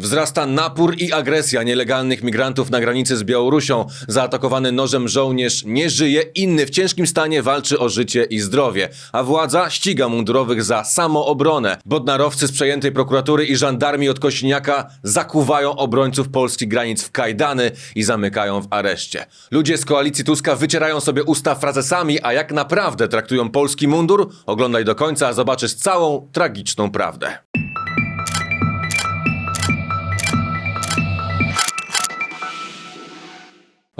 Wzrasta napór i agresja nielegalnych migrantów na granicy z Białorusią. Zaatakowany nożem żołnierz nie żyje, inny w ciężkim stanie walczy o życie i zdrowie. A władza ściga mundurowych za samoobronę. Bodnarowcy z przejętej prokuratury i żandarmii od Kośniaka zakuwają obrońców polskich granic w kajdany i zamykają w areszcie. Ludzie z koalicji Tuska wycierają sobie usta frazesami, a jak naprawdę traktują polski mundur? Oglądaj do końca, a zobaczysz całą tragiczną prawdę.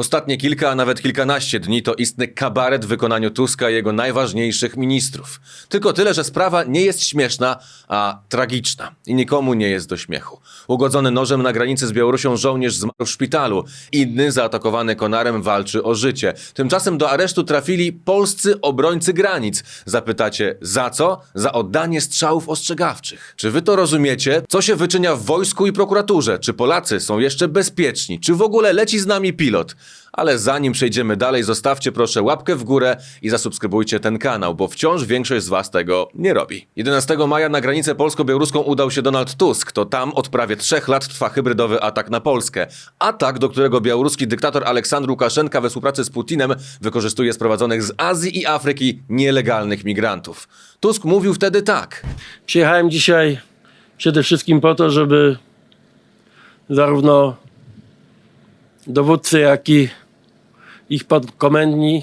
Ostatnie kilka, a nawet kilkanaście dni to istny kabaret w wykonaniu Tuska i jego najważniejszych ministrów. Tylko tyle, że sprawa nie jest śmieszna, a tragiczna i nikomu nie jest do śmiechu. Ugodzony nożem na granicy z Białorusią żołnierz zmarł w szpitalu, inny zaatakowany konarem walczy o życie. Tymczasem do aresztu trafili polscy obrońcy granic. Zapytacie, za co? Za oddanie strzałów ostrzegawczych. Czy wy to rozumiecie? Co się wyczynia w wojsku i prokuraturze? Czy Polacy są jeszcze bezpieczni? Czy w ogóle leci z nami pilot? Ale zanim przejdziemy dalej, zostawcie proszę łapkę w górę i zasubskrybujcie ten kanał, bo wciąż większość z Was tego nie robi. 11 maja na granicę polsko-białoruską udał się Donald Tusk. To tam od prawie trzech lat trwa hybrydowy atak na Polskę. Atak, do którego białoruski dyktator Aleksandr Łukaszenka we współpracy z Putinem wykorzystuje sprowadzonych z Azji i Afryki nielegalnych migrantów. Tusk mówił wtedy tak. Przyjechałem dzisiaj przede wszystkim po to, żeby zarówno dowódcy, jak i ich podkomendni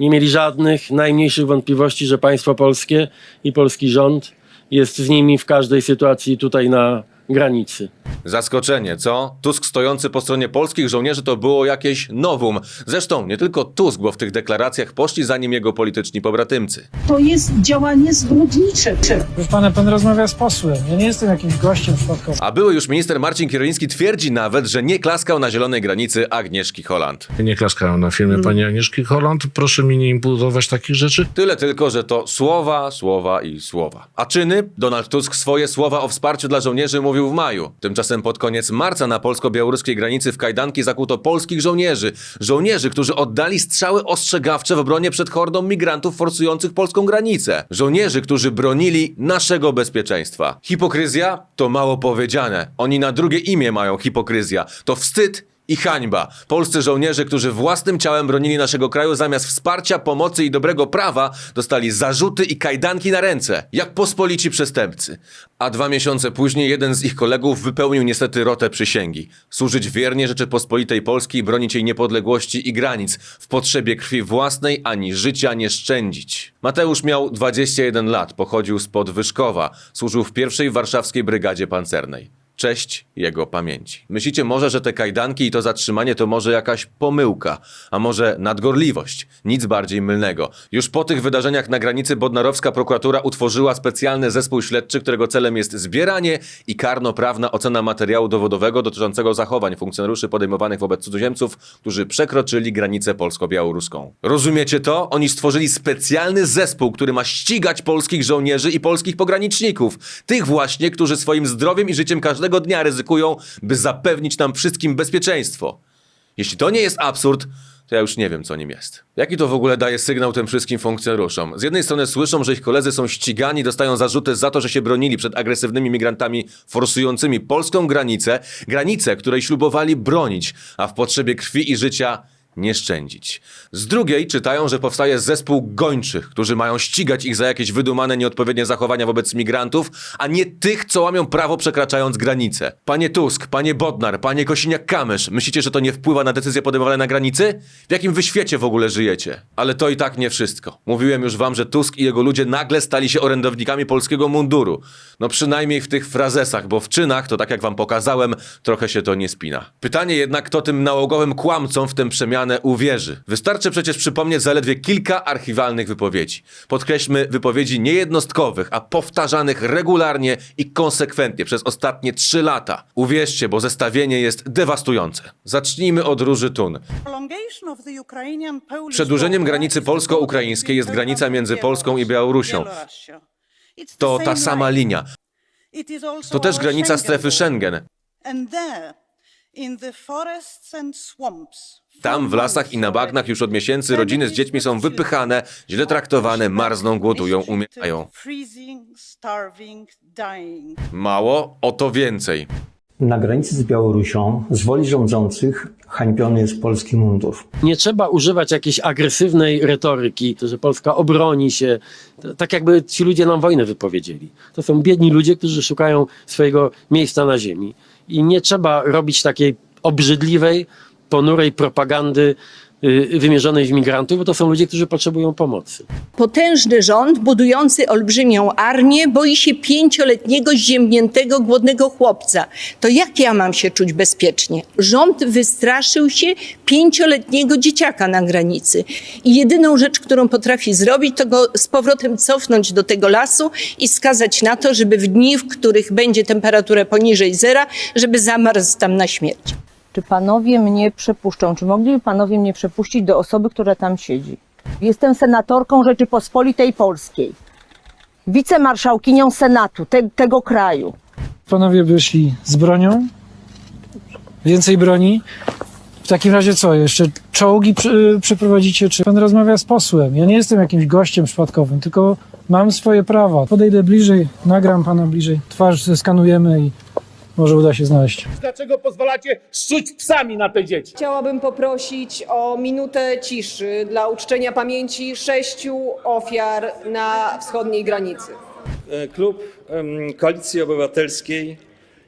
nie mieli żadnych najmniejszych wątpliwości, że państwo polskie i polski rząd jest z nimi w każdej sytuacji tutaj na granicy. Zaskoczenie, co? Tusk stojący po stronie polskich żołnierzy to było jakieś nowum. Zresztą nie tylko Tusk, bo w tych deklaracjach poszli za nim jego polityczni pobratymcy. To jest działanie zbrodnicze. Proszę pana, pan rozmawia z posłem. Ja nie jestem jakimś gościem przypadkowym. A były już minister Marcin Kierwiński twierdzi nawet, że nie klaskał na zielonej granicy Agnieszki Holland. Nie klaskałem na filmie pani Agnieszki Holland. Proszę mi nie imputować takich rzeczy. Tyle tylko, że to słowa, słowa i słowa. A czyny? Donald Tusk swoje słowa o wsparciu dla żołnierzy mówił w maju. Tymczasem pod koniec marca na polsko-białoruskiej granicy w kajdanki zakuto polskich żołnierzy. Żołnierzy, którzy oddali strzały ostrzegawcze w obronie przed hordą migrantów forsujących polską granicę. Żołnierzy, którzy bronili naszego bezpieczeństwa. Hipokryzja? To mało powiedziane. Oni na drugie imię mają hipokryzja. To wstyd i hańba. Polscy żołnierze, którzy własnym ciałem bronili naszego kraju, zamiast wsparcia, pomocy i dobrego prawa, dostali zarzuty i kajdanki na ręce, jak pospolici przestępcy. A dwa miesiące później jeden z ich kolegów wypełnił niestety rotę przysięgi. Służyć wiernie Rzeczypospolitej Polskiej, bronić jej niepodległości i granic, w potrzebie krwi własnej ani życia nie szczędzić. Mateusz miał 21 lat, pochodził spod Wyszkowa, służył w pierwszej warszawskiej brygadzie pancernej. Cześć jego pamięci. Myślicie może, że te kajdanki i to zatrzymanie to może jakaś pomyłka, a może nadgorliwość? Nic bardziej mylnego. Już po tych wydarzeniach na granicy Bodnarowska prokuratura utworzyła specjalny zespół śledczy, którego celem jest zbieranie i karnoprawna ocena materiału dowodowego dotyczącego zachowań funkcjonariuszy podejmowanych wobec cudzoziemców, którzy przekroczyli granicę polsko-białoruską. Rozumiecie to? Oni stworzyli specjalny zespół, który ma ścigać polskich żołnierzy i polskich pograniczników. Tych właśnie, którzy swoim zdrowiem i życiem każdego dnia ryzykują, by zapewnić nam wszystkim bezpieczeństwo. Jeśli to nie jest absurd, to ja już nie wiem, co nim jest. Jaki to w ogóle daje sygnał tym wszystkim funkcjonariuszom? Z jednej strony słyszą, że ich koledzy są ścigani, dostają zarzuty za to, że się bronili przed agresywnymi migrantami forsującymi polską granicę, granicę, której ślubowali bronić, a w potrzebie krwi i życia nie szczędzić. Z drugiej czytają, że powstaje zespół gończych, którzy mają ścigać ich za jakieś wydumane nieodpowiednie zachowania wobec migrantów, a nie tych, co łamią prawo przekraczając granicę. Panie Tusk, panie Bodnar, panie Kosiniak-Kamysz, myślicie, że to nie wpływa na decyzje podejmowane na granicy? W jakim wy świecie w ogóle żyjecie? Ale to i tak nie wszystko. Mówiłem już wam, że Tusk i jego ludzie nagle stali się orędownikami polskiego munduru. No przynajmniej w tych frazesach, bo w czynach, to tak jak wam pokazałem, trochę się to nie spina. Pytanie jednak, kto tym nałogowym kłamcom w tę przemianę uwierzy. Wystarczy przecież przypomnieć zaledwie kilka archiwalnych wypowiedzi. Podkreślmy wypowiedzi nie jednostkowych, a powtarzanych regularnie i konsekwentnie przez ostatnie trzy lata. Uwierzcie, bo zestawienie jest dewastujące. Zacznijmy od Róży Tun. Przedłużeniem granicy polsko-ukraińskiej jest granica między Polską i Białorusią. To ta sama linia. To też granica strefy Schengen. Tam w lasach i na bagnach już od miesięcy rodziny z dziećmi są wypychane, źle traktowane, marzną, głodują, umierają. Mało, o to więcej. Na granicy z Białorusią z woli rządzących hańbiony jest polski mundur. Nie trzeba używać jakiejś agresywnej retoryki, że Polska obroni się, tak jakby ci ludzie nam wojnę wypowiedzieli. To są biedni ludzie, którzy szukają swojego miejsca na ziemi. I nie trzeba robić takiej obrzydliwej, ponurej propagandy wymierzonej w migrantów, bo to są ludzie, którzy potrzebują pomocy. Potężny rząd budujący olbrzymią armię boi się pięcioletniego ziemniętego głodnego chłopca. To jak ja mam się czuć bezpiecznie? Rząd wystraszył się pięcioletniego dzieciaka na granicy. I jedyną rzecz, którą potrafi zrobić, to go z powrotem cofnąć do tego lasu i skazać na to, żeby w dni, w których będzie temperatura poniżej zera, żeby zamarzł tam na śmierć. Czy panowie mnie przepuszczą? Czy mogliby panowie mnie przepuścić do osoby, która tam siedzi? Jestem senatorką Rzeczypospolitej Polskiej, wicemarszałkinią Senatu te, tego kraju. Panowie wyszli z bronią, więcej broni. W takim razie co, jeszcze czołgi przy, przeprowadzicie, czy pan rozmawia z posłem? Ja nie jestem jakimś gościem przypadkowym, tylko mam swoje prawa. Podejdę bliżej, nagram pana bliżej, twarz zeskanujemy i może uda się znaleźć. Dlaczego pozwalacie szczuć psami na te dzieci? Chciałabym poprosić o minutę ciszy dla uczczenia pamięci sześciu ofiar na wschodniej granicy. E, Klub em, Koalicji Obywatelskiej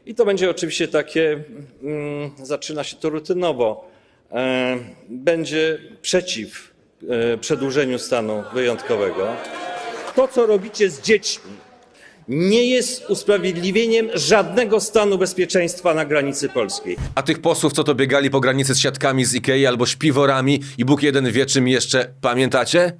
i to będzie oczywiście takie, mm, zaczyna się to rutynowo, e, będzie przeciw e, przedłużeniu stanu wyjątkowego. To, co robicie z dziećmi, nie jest usprawiedliwieniem żadnego stanu bezpieczeństwa na granicy polskiej. A tych posłów, co to biegali po granicy z siatkami z Ikei albo śpiworami i Bóg jeden wie czym jeszcze, pamiętacie?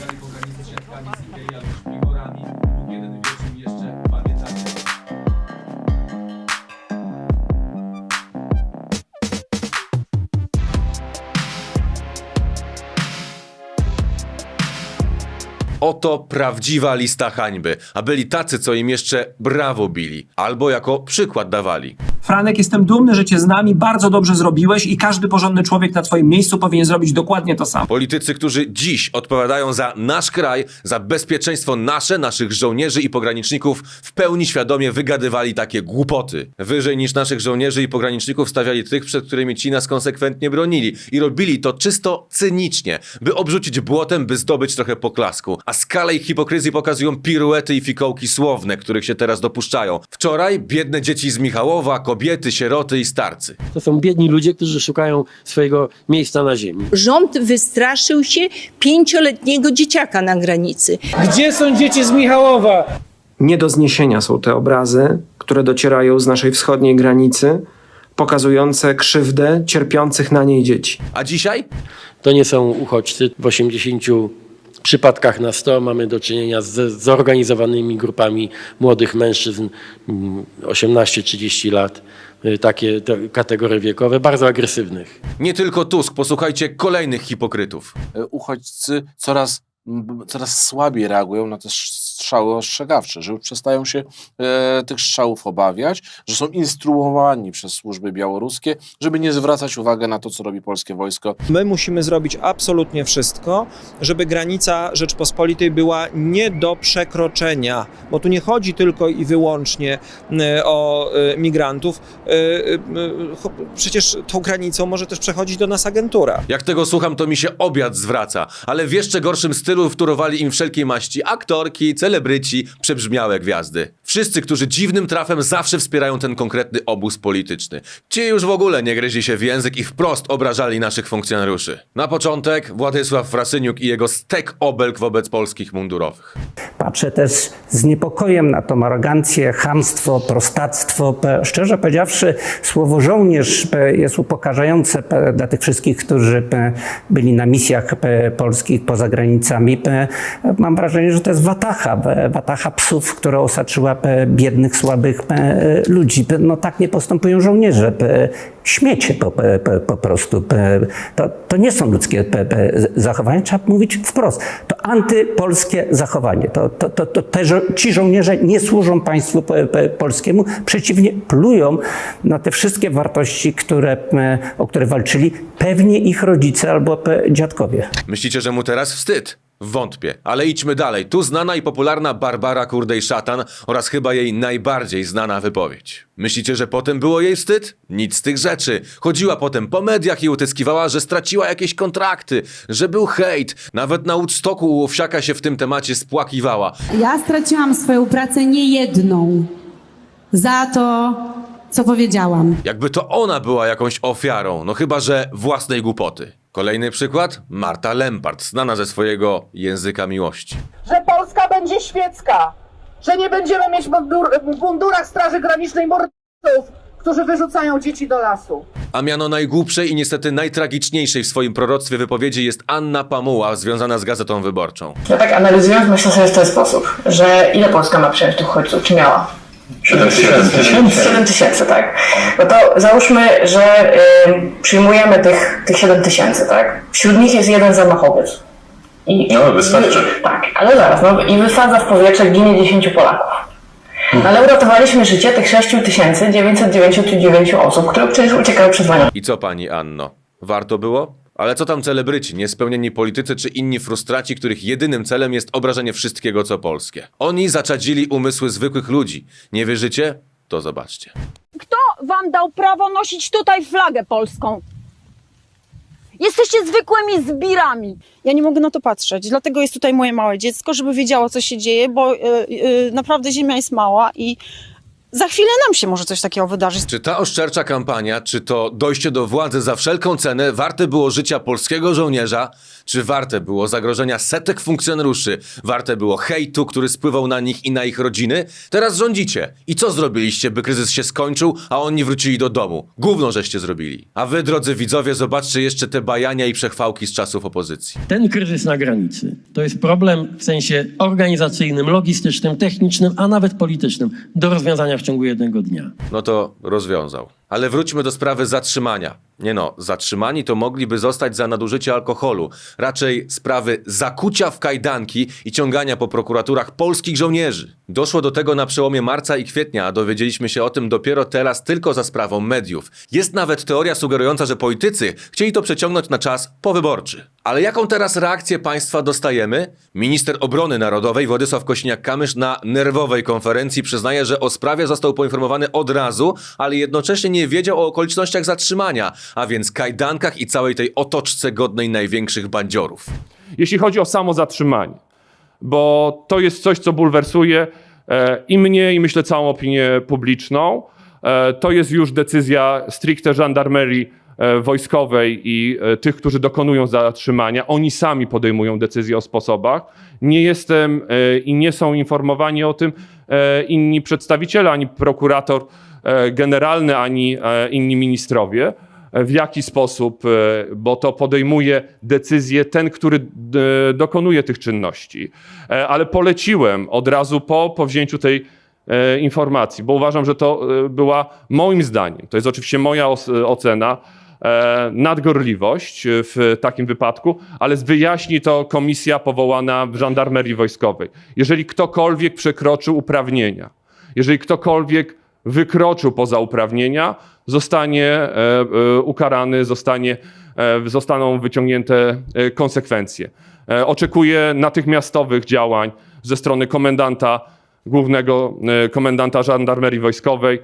Biegali po granicy z siatkami z Ikei albo śpiworami, Bóg jeden wie czym jeszcze, pamiętacie? Oto prawdziwa lista hańby, a byli tacy, co im jeszcze brawo bili, albo jako przykład dawali. Franek, jestem dumny, że cię z nami bardzo dobrze zrobiłeś i każdy porządny człowiek na twoim miejscu powinien zrobić dokładnie to samo. Politycy, którzy dziś odpowiadają za nasz kraj, za bezpieczeństwo nasze, naszych żołnierzy i pograniczników, w pełni świadomie wygadywali takie głupoty. Wyżej niż naszych żołnierzy i pograniczników stawiali tych, przed którymi ci nas konsekwentnie bronili. I robili to czysto cynicznie, by obrzucić błotem, by zdobyć trochę poklasku. A skalę ich hipokryzji pokazują piruety i fikołki słowne, których się teraz dopuszczają. Wczoraj biedne dzieci z Michałowa, kobiety, sieroty i starcy. To są biedni ludzie, którzy szukają swojego miejsca na ziemi. Rząd wystraszył się pięcioletniego dzieciaka na granicy. Gdzie są dzieci z Michałowa? Nie do zniesienia są te obrazy, które docierają z naszej wschodniej granicy, pokazujące krzywdę cierpiących na niej dzieci. A dzisiaj? To nie są uchodźcy. W 80 przypadkach na 100 mamy do czynienia z zorganizowanymi grupami młodych mężczyzn mm, 18-30 lat. Y, Takie te kategorie wiekowe, bardzo agresywnych. Nie tylko Tusk, posłuchajcie kolejnych hipokrytów. E, Uchodźcy coraz, coraz słabiej reagują na te strzały ostrzegawcze, że już przestają się e, tych strzałów obawiać, że są instruowani przez służby białoruskie, żeby nie zwracać uwagi na to, co robi polskie wojsko. My musimy zrobić absolutnie wszystko, żeby granica Rzeczpospolitej była nie do przekroczenia, bo tu nie chodzi tylko i wyłącznie e, o e, migrantów. E, Przecież tą granicą może też przechodzić do nas agentura. Jak tego słucham, to mi się obiad zwraca, ale w jeszcze gorszym stylu wtórowali im wszelkiej maści aktorki, celebryci, przebrzmiałe gwiazdy. Wszyscy, którzy dziwnym trafem zawsze wspierają ten konkretny obóz polityczny. Ci już w ogóle nie gryźli się w język i wprost obrażali naszych funkcjonariuszy. Na początek Władysław Frasyniuk i jego stek obelg wobec polskich mundurowych. Patrzę też z niepokojem na tą arogancję, chamstwo, prostactwo. Szczerze powiedziawszy, słowo żołnierz jest upokarzające dla tych wszystkich, którzy byli na misjach polskich poza granicami. Mam wrażenie, że to jest watacha, watacha psów, która osaczyła biednych, słabych e, ludzi. No tak nie postępują żołnierze. Śmiecie po, po, po prostu. To, to nie są ludzkie zachowania, trzeba mówić wprost. To antypolskie zachowanie. To, to, to, to te, ci żołnierze nie służą państwu po- po- polskiemu, przeciwnie, plują na te wszystkie wartości, które, e, o które walczyli pewnie ich rodzice albo dziadkowie. Myślicie, że mu teraz wstyd? Wątpię, ale idźmy dalej. Tu znana i popularna Barbara Kurdej-Szatan oraz chyba jej najbardziej znana wypowiedź. Myślicie, że potem było jej wstyd? Nic z tych rzeczy. Chodziła potem po mediach i utyskiwała, że straciła jakieś kontrakty, że był hejt. Nawet na Woodstocku u Owsiaka się w tym temacie spłakiwała. Ja straciłam swoją pracę niejedną za to, co powiedziałam. Jakby to ona była jakąś ofiarą, no chyba że własnej głupoty. Kolejny przykład? Marta Lempart, znana ze swojego języka miłości. że Polska będzie świecka, że nie będziemy mieć mundur, w mundurach Straży Granicznej morderców, którzy wyrzucają dzieci do lasu. A miano najgłupszej i niestety najtragiczniejszej w swoim proroctwie wypowiedzi jest Anna Pamuła, związana z Gazetą Wyborczą. Ja tak analizując myślę sobie w ten sposób, że ile Polska ma przyjąć tych uchodźców, czy miała? 7 tysięcy. 7 tysięcy, tak. No to załóżmy, że y, przyjmujemy tych, tych 7 tysięcy, tak? Wśród nich jest jeden zamachowiec. I, No, wystarczy. tak, ale zaraz, no i wysadza w powietrze, ginie 10 Polaków. No, ale uratowaliśmy życie tych 6999 osób, które przecież uciekały przed wojną. I co pani Anno? Warto było? Ale co tam celebryci, niespełnieni politycy czy inni frustraci, których jedynym celem jest obrażenie wszystkiego co polskie? Oni zaczadzili umysły zwykłych ludzi. Nie wierzycie? To zobaczcie. Kto wam dał prawo nosić tutaj flagę polską? Jesteście zwykłymi zbirami. Ja nie mogę na to patrzeć, dlatego jest tutaj moje małe dziecko, żeby wiedziało, co się dzieje, bo y, y, naprawdę ziemia jest mała i za chwilę nam się może coś takiego wydarzyć. Czy ta oszczercza kampania, czy to dojście do władzy za wszelką cenę warte było życia polskiego żołnierza, czy warte było zagrożenia setek funkcjonariuszy, warte było hejtu, który spływał na nich i na ich rodziny? Teraz rządzicie. I co zrobiliście, by kryzys się skończył, a oni wrócili do domu? Gówno żeście zrobili. A wy, drodzy widzowie, zobaczcie jeszcze te bajania i przechwałki z czasów opozycji. Ten kryzys na granicy to jest problem w sensie organizacyjnym, logistycznym, technicznym, a nawet politycznym do rozwiązania w ciągu jednego dnia. No to rozwiązał. Ale wróćmy do sprawy zatrzymania. Nie no, zatrzymani to mogliby zostać za nadużycie alkoholu. Raczej sprawy zakucia w kajdanki i ciągania po prokuraturach polskich żołnierzy. Doszło do tego na przełomie marca i kwietnia, a dowiedzieliśmy się o tym dopiero teraz tylko za sprawą mediów. Jest nawet teoria sugerująca, że politycy chcieli to przeciągnąć na czas powyborczy. Ale jaką teraz reakcję państwa dostajemy? Minister Obrony Narodowej Władysław Kośniak-Kamysz na nerwowej konferencji przyznaje, że o sprawie został poinformowany od razu, ale jednocześnie nie wiedział o okolicznościach zatrzymania, a więc kajdankach i całej tej otoczce godnej największych bandziorów. Jeśli chodzi o samo zatrzymanie, bo to jest coś, co bulwersuje e, i mnie, i myślę całą opinię publiczną. E, to jest już decyzja stricte żandarmerii e, wojskowej i e, tych, którzy dokonują zatrzymania. Oni sami podejmują decyzje o sposobach. Nie jestem e, i nie są informowani o tym e, inni przedstawiciele, ani prokurator e, generalny, ani e, inni ministrowie w jaki sposób, e, bo to podejmuje decyzję ten, który e, dokonuje tych czynności. E, Ale poleciłem od razu po powzięciu tej informacji, bo uważam, że to była moim zdaniem, to jest oczywiście moja ocena, nadgorliwość w takim wypadku, ale wyjaśni to komisja powołana w żandarmerii wojskowej. Jeżeli ktokolwiek przekroczył uprawnienia, jeżeli ktokolwiek wykroczył poza uprawnienia, zostanie e, e, ukarany, zostanie, e, zostaną wyciągnięte konsekwencje. Oczekuję natychmiastowych działań ze strony komendanta, głównego komendanta żandarmerii wojskowej,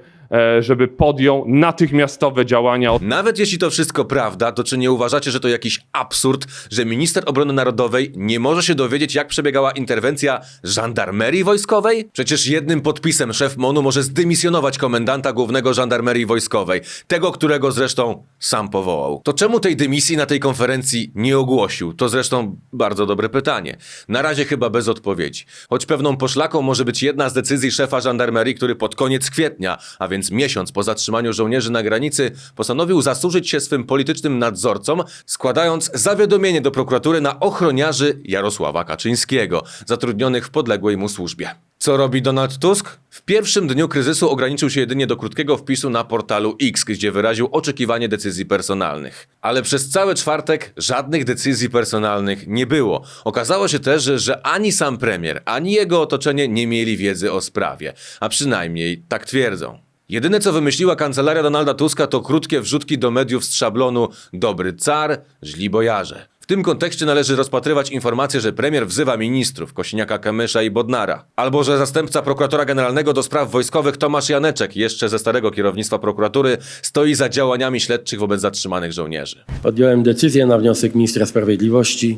żeby podjął natychmiastowe działania Nawet jeśli to wszystko prawda, to czy nie uważacie, że to jakiś absurd, że minister obrony narodowej nie może się dowiedzieć, jak przebiegała interwencja żandarmerii wojskowej? Przecież jednym podpisem szef MONU może zdymisjonować komendanta głównego żandarmerii wojskowej, tego, którego zresztą sam powołał. To czemu tej dymisji na tej konferencji nie ogłosił? To zresztą bardzo dobre pytanie. Na razie chyba bez odpowiedzi. Choć pewną poszlaką może być jedna z decyzji szefa żandarmerii, który pod koniec kwietnia, a więc miesiąc po zatrzymaniu żołnierzy na granicy, postanowił zasłużyć się swym politycznym nadzorcom, składając zawiadomienie do prokuratury na ochroniarzy Jarosława Kaczyńskiego, zatrudnionych w podległej mu służbie. Co robi Donald Tusk? W pierwszym dniu kryzysu ograniczył się jedynie do krótkiego wpisu na portalu X, gdzie wyraził oczekiwanie decyzji personalnych. Ale przez cały czwartek żadnych decyzji personalnych nie było. Okazało się też, że ani sam premier, ani jego otoczenie nie mieli wiedzy o sprawie. A przynajmniej tak twierdzą. Jedyne co wymyśliła kancelaria Donalda Tuska to krótkie wrzutki do mediów z szablonu Dobry car, źli bojarze. W tym kontekście należy rozpatrywać informację, że premier wzywa ministrów Kosiniaka-Kamysza i Bodnara, albo że zastępca prokuratora generalnego do spraw wojskowych Tomasz Janeczek, jeszcze ze starego kierownictwa prokuratury, stoi za działaniami śledczych wobec zatrzymanych żołnierzy. Podjąłem decyzję na wniosek ministra sprawiedliwości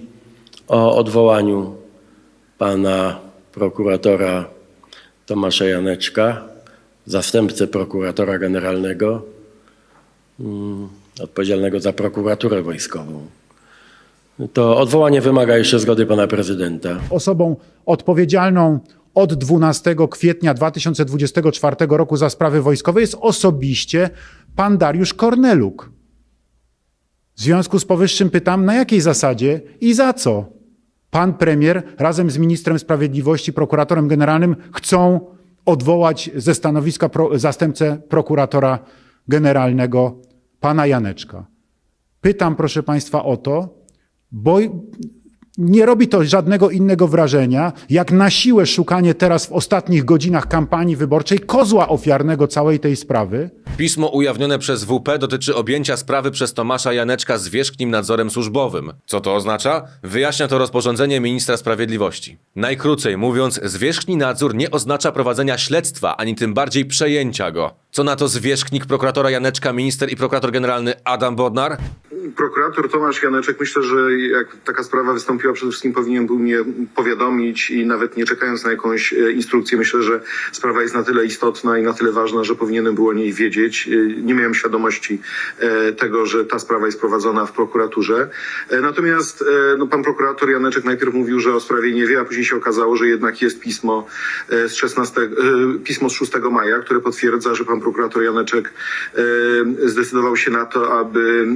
o odwołaniu pana prokuratora Tomasza Janeczka, zastępcę prokuratora generalnego mm, odpowiedzialnego za prokuraturę wojskową. To odwołanie wymaga jeszcze zgody pana prezydenta. Osobą odpowiedzialną od 12 kwietnia 2024 roku za sprawy wojskowe jest osobiście pan Dariusz Korneluk. W związku z powyższym pytam, na jakiej zasadzie i za co pan premier razem z ministrem sprawiedliwości, prokuratorem generalnym chcą odwołać ze stanowiska pro, zastępcę prokuratora generalnego pana Janeczka. Pytam, proszę państwa, o to, bo nie robi to żadnego innego wrażenia, jak na siłę szukanie teraz w ostatnich godzinach kampanii wyborczej kozła ofiarnego całej tej sprawy. Pismo ujawnione przez WP dotyczy objęcia sprawy przez Tomasza Janeczka zwierzchnim nadzorem służbowym. Co to oznacza? Wyjaśnia to rozporządzenie ministra sprawiedliwości. Najkrócej mówiąc, zwierzchni nadzór nie oznacza prowadzenia śledztwa, ani tym bardziej przejęcia go. Co na to zwierzchnik prokuratora Janeczka, minister i prokurator generalny Adam Bodnar? Prokurator Tomasz Janeczek, myślę, że jak taka sprawa wystąpiła, przede wszystkim powinien był mnie powiadomić i nawet nie czekając na jakąś e, instrukcję, myślę, że sprawa jest na tyle istotna i na tyle ważna, że powinienem był o niej wiedzieć. E, Nie miałem świadomości e, tego, że ta sprawa jest prowadzona w prokuraturze. Natomiast no, pan prokurator Janeczek najpierw mówił, że o sprawie nie wie, a później się okazało, że jednak jest pismo z 16, e, pismo z 6 maja, które potwierdza, że pan prokurator Janeczek e, zdecydował się na to, aby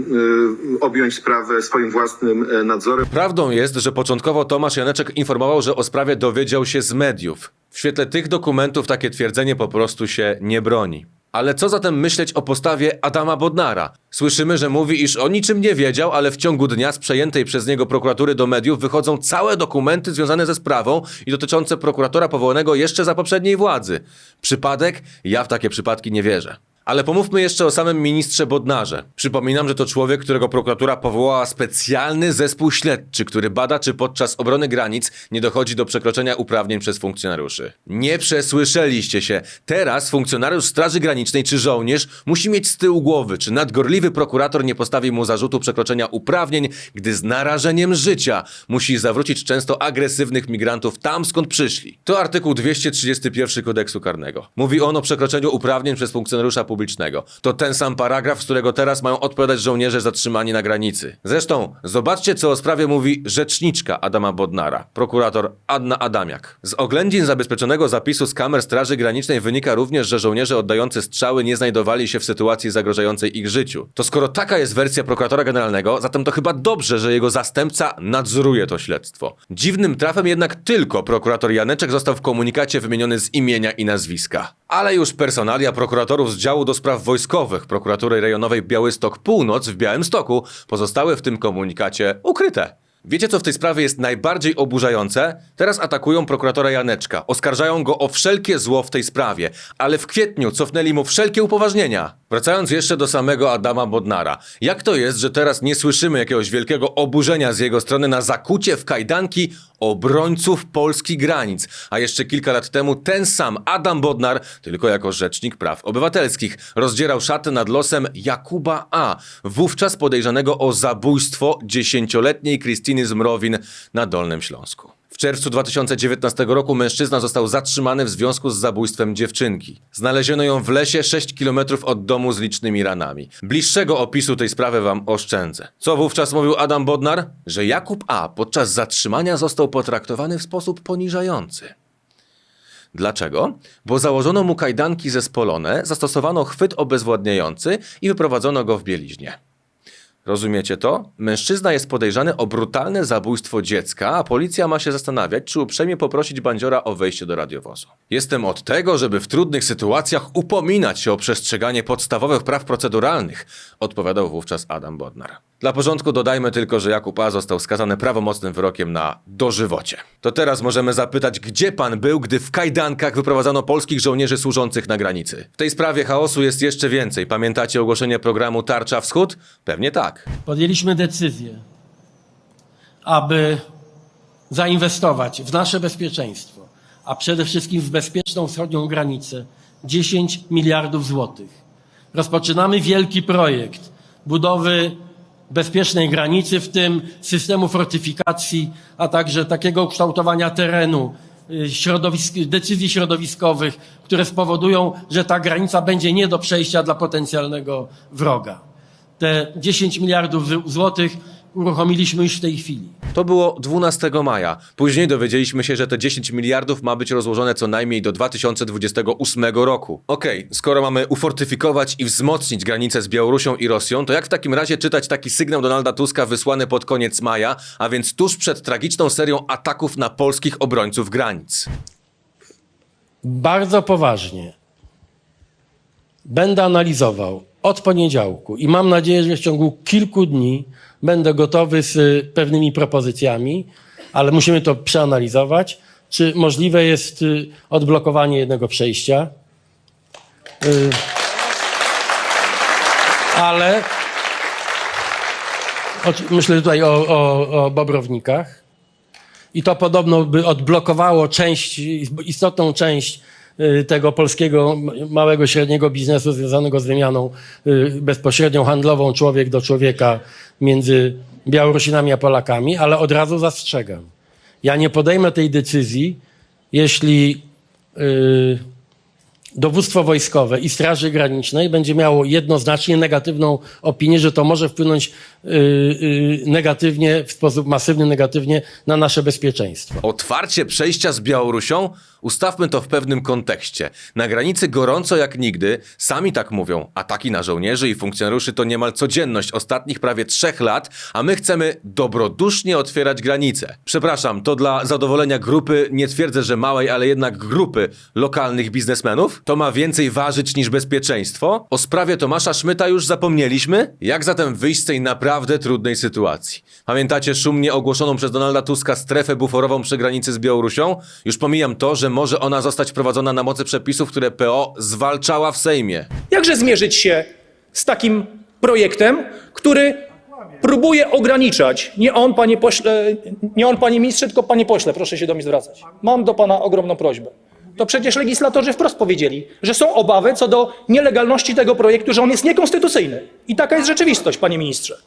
e, objąć sprawę swoim własnym e, nadzorem. Prawdą jest, że początkowo Tomasz Janeczek informował, że o sprawie dowiedział się z mediów. W świetle tych dokumentów takie twierdzenie po prostu się nie broni. Ale co zatem myśleć o postawie Adama Bodnara? Słyszymy, że mówi, iż o niczym nie wiedział, ale w ciągu dnia z przejętej przez niego prokuratury do mediów wychodzą całe dokumenty związane ze sprawą i dotyczące prokuratora powołanego jeszcze za poprzedniej władzy. Przypadek? Ja w takie przypadki nie wierzę. Ale pomówmy jeszcze o samym ministrze Bodnarze. Przypominam, że to człowiek, którego prokuratura powołała specjalny zespół śledczy, który bada, czy podczas obrony granic nie dochodzi do przekroczenia uprawnień przez funkcjonariuszy. Nie przesłyszeliście się. Teraz funkcjonariusz Straży Granicznej czy żołnierz musi mieć z tyłu głowy, czy nadgorliwy prokurator nie postawi mu zarzutu przekroczenia uprawnień, gdy z narażeniem życia musi zawrócić często agresywnych migrantów tam, skąd przyszli. To artykuł 231 kodeksu karnego. Mówi on o przekroczeniu uprawnień przez funkcjonariusza publicznego. To ten sam paragraf, z którego teraz mają odpowiadać żołnierze zatrzymani na granicy. Zresztą, zobaczcie, co o sprawie mówi rzeczniczka Adama Bodnara, prokurator Anna Adamiak. Z oględzin zabezpieczonego zapisu z kamer Straży Granicznej wynika również, że żołnierze oddający strzały nie znajdowali się w sytuacji zagrażającej ich życiu. To skoro taka jest wersja prokuratora generalnego, zatem to chyba dobrze, że jego zastępca nadzoruje to śledztwo. Dziwnym trafem jednak tylko prokurator Janeczek został w komunikacie wymieniony z imienia i nazwiska. Ale już personalia prokuratorów z działu do spraw wojskowych prokuratury rejonowej Białystok Północ w Białymstoku pozostały w tym komunikacie ukryte. Wiecie, co w tej sprawie jest najbardziej oburzające? Teraz atakują prokuratora Janeczka, oskarżają go o wszelkie zło w tej sprawie, ale w kwietniu cofnęli mu wszelkie upoważnienia. Wracając jeszcze do samego Adama Bodnara. Jak to jest, że teraz nie słyszymy jakiegoś wielkiego oburzenia z jego strony na zakucie w kajdanki obrońców polskich granic? A jeszcze kilka lat temu ten sam Adam Bodnar, tylko jako rzecznik praw obywatelskich, rozdzierał szaty nad losem Jakuba A., wówczas podejrzanego o zabójstwo dziesięcioletniej Krystyny Zmrowin na Dolnym Śląsku. W czerwcu 2019 roku mężczyzna został zatrzymany w związku z zabójstwem dziewczynki. Znaleziono ją w lesie 6 km od domu z licznymi ranami. Bliższego opisu tej sprawy wam oszczędzę. Co wówczas mówił Adam Bodnar? Że Jakub A. podczas zatrzymania został potraktowany w sposób poniżający. Dlaczego? Bo założono mu kajdanki zespolone, zastosowano chwyt obezwładniający i wyprowadzono go w bieliźnie. Rozumiecie to? Mężczyzna jest podejrzany o brutalne zabójstwo dziecka, a policja ma się zastanawiać, czy uprzejmie poprosić bandziora o wejście do radiowozu. Jestem od tego, żeby w trudnych sytuacjach upominać się o przestrzeganie podstawowych praw proceduralnych, odpowiadał wówczas Adam Bodnar. Dla porządku dodajmy tylko, że Jakub A. został skazany prawomocnym wyrokiem na dożywocie. To teraz możemy zapytać, gdzie pan był, gdy w kajdankach wyprowadzano polskich żołnierzy służących na granicy? W tej sprawie chaosu jest jeszcze więcej. Pamiętacie ogłoszenie programu Tarcza Wschód? Pewnie tak. Podjęliśmy decyzję, aby zainwestować w nasze bezpieczeństwo, a przede wszystkim w bezpieczną wschodnią granicę 10 miliardów złotych. Rozpoczynamy wielki projekt budowy bezpiecznej granicy, w tym systemu fortyfikacji, a także takiego kształtowania terenu, y, środowisk, decyzji środowiskowych, które spowodują, że ta granica będzie nie do przejścia dla potencjalnego wroga. Te 10 miliardów złotych uruchomiliśmy już w tej chwili. To było 12 maja. Później dowiedzieliśmy się, że te 10 miliardów ma być rozłożone co najmniej do 2028 roku. Okej, skoro mamy ufortyfikować i wzmocnić granice z Białorusią i Rosją, to jak w takim razie czytać taki sygnał Donalda Tuska wysłany pod koniec maja, a więc tuż przed tragiczną serią ataków na polskich obrońców granic? Bardzo poważnie będę analizował od poniedziałku i mam nadzieję, że w ciągu kilku dni będę gotowy z y, pewnymi propozycjami, ale musimy to przeanalizować, czy możliwe jest y, odblokowanie jednego przejścia. Y, Ale myślę tutaj o, o, o Bobrownikach. I to podobno by odblokowało część, istotną część tego polskiego małego, średniego biznesu związanego z wymianą y, bezpośrednią handlową człowiek do człowieka między Białorusinami a Polakami, ale od razu zastrzegam. Ja nie podejmę tej decyzji, jeśli y, dowództwo wojskowe i Straży Granicznej będzie miało jednoznacznie negatywną opinię, że to może wpłynąć y, y, negatywnie, w sposób masywny negatywnie na nasze bezpieczeństwo. Otwarcie przejścia z Białorusią? Ustawmy to w pewnym kontekście. Na granicy gorąco jak nigdy, sami tak mówią. Ataki na żołnierzy i funkcjonariuszy to niemal codzienność ostatnich prawie trzech lat, a my chcemy dobrodusznie otwierać granice. Przepraszam, to dla zadowolenia grupy, nie twierdzę, że małej, ale jednak grupy lokalnych biznesmenów? To ma więcej ważyć niż bezpieczeństwo? O sprawie Tomasza Szmyta już zapomnieliśmy? Jak zatem wyjść z tej naprawdę trudnej sytuacji? Pamiętacie szumnie ogłoszoną przez Donalda Tuska strefę buforową przy granicy z Białorusią? Już pomijam to, że może ona zostać wprowadzona na mocy przepisów, które PO zwalczała w Sejmie. Jakże zmierzyć się z takim projektem, który próbuje ograniczać, nie on, panie pośle, nie on, panie ministrze, tylko panie pośle, proszę się do mnie zwracać. Mam do pana ogromną prośbę. To przecież legislatorzy wprost powiedzieli, że są obawy co do nielegalności tego projektu, że on jest niekonstytucyjny. I taka jest rzeczywistość, panie ministrze.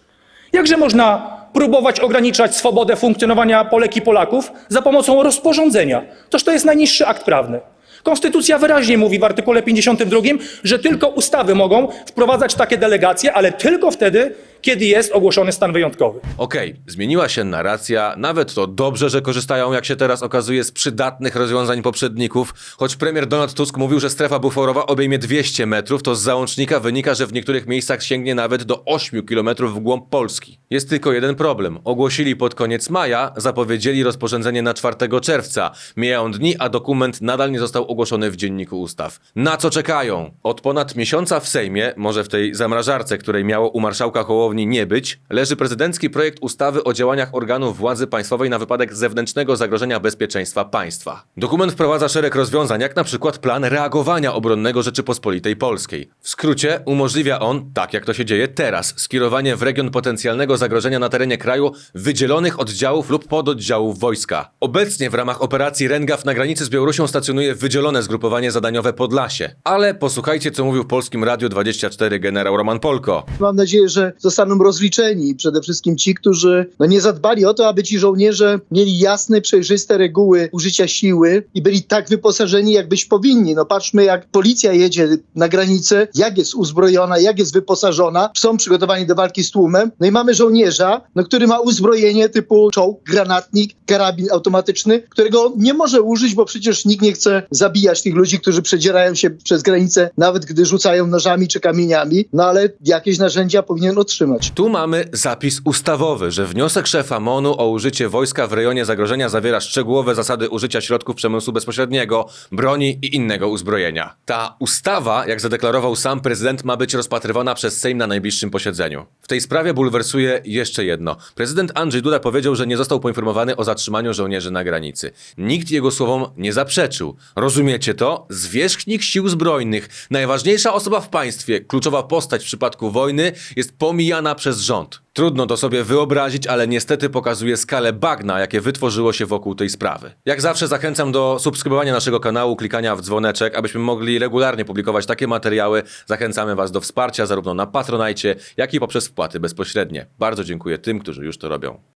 Jakże można próbować ograniczać swobodę funkcjonowania Polek i Polaków za pomocą rozporządzenia? Toż to jest najniższy akt prawny. Konstytucja wyraźnie mówi w artykule 52, że tylko ustawy mogą wprowadzać takie delegacje, ale tylko wtedy, kiedy jest ogłoszony stan wyjątkowy. Okej, zmieniła się narracja, nawet to dobrze, że korzystają, jak się teraz okazuje, z przydatnych rozwiązań poprzedników. Choć premier Donald Tusk mówił, że strefa buforowa obejmie 200 metrów, to z załącznika wynika, że w niektórych miejscach sięgnie nawet do 8 kilometrów w głąb Polski. Jest tylko jeden problem. Ogłosili pod koniec maja, zapowiedzieli rozporządzenie na 4 czerwca. Mijają dni, a dokument nadal nie został ogłoszony w Dzienniku Ustaw. Na co czekają? Od ponad miesiąca w Sejmie, może w tej zamrażarce, której miało u marszałka Hołowni nie być, leży prezydencki projekt ustawy o działaniach organów władzy państwowej na wypadek zewnętrznego zagrożenia bezpieczeństwa państwa. Dokument wprowadza szereg rozwiązań, jak na przykład plan reagowania obronnego Rzeczypospolitej Polskiej. W skrócie umożliwia on, tak jak to się dzieje teraz, skierowanie w region potencjalnego zagrożenia na terenie kraju wydzielonych oddziałów lub pododdziałów wojska. Obecnie w ramach operacji Rengaw na granicy z Białorusią stacjonuje wydzielone zgrupowanie zadaniowe Podlasie. Ale posłuchajcie, co mówił w Polskim Radiu 24 generał Roman Polko. Mam nadzieję, że zostaną rozliczeni przede wszystkim ci, którzy no, nie zadbali o to, aby ci żołnierze mieli jasne, przejrzyste reguły użycia siły i byli tak wyposażeni, jak być powinni. No patrzmy, jak policja jedzie na granicę, jak jest uzbrojona, jak jest wyposażona, są przygotowani do walki z tłumem. No i mamy żołnierza, no, który ma uzbrojenie typu czołg, granatnik, karabin automatyczny, którego nie może użyć, bo przecież nikt nie chce zabijać tych ludzi, którzy przedzierają się przez granicę, nawet gdy rzucają nożami czy kamieniami, no ale jakieś narzędzia powinien otrzymać. Powstrzymać. Tu mamy zapis ustawowy, że wniosek szefa MONU o użycie wojska w rejonie zagrożenia zawiera szczegółowe zasady użycia środków przemysłu bezpośredniego, broni i innego uzbrojenia. Ta ustawa, jak zadeklarował sam prezydent, ma być rozpatrywana przez Sejm na najbliższym posiedzeniu. W tej sprawie bulwersuje jeszcze jedno. Prezydent Andrzej Duda powiedział, że nie został poinformowany o zatrzymaniu żołnierzy na granicy. Nikt jego słowom nie zaprzeczył. Rozumiecie to? Zwierzchnik sił zbrojnych, najważniejsza osoba w państwie, kluczowa postać w przypadku wojny, jest pomijana przez rząd. Trudno to sobie wyobrazić, ale niestety pokazuje skalę bagna, jakie wytworzyło się wokół tej sprawy. Jak zawsze zachęcam do subskrybowania naszego kanału, klikania w dzwoneczek, abyśmy mogli regularnie publikować takie materiały. Zachęcamy Was do wsparcia zarówno na Patronajcie, jak i poprzez wpłaty bezpośrednie. Bardzo dziękuję tym, którzy już to robią.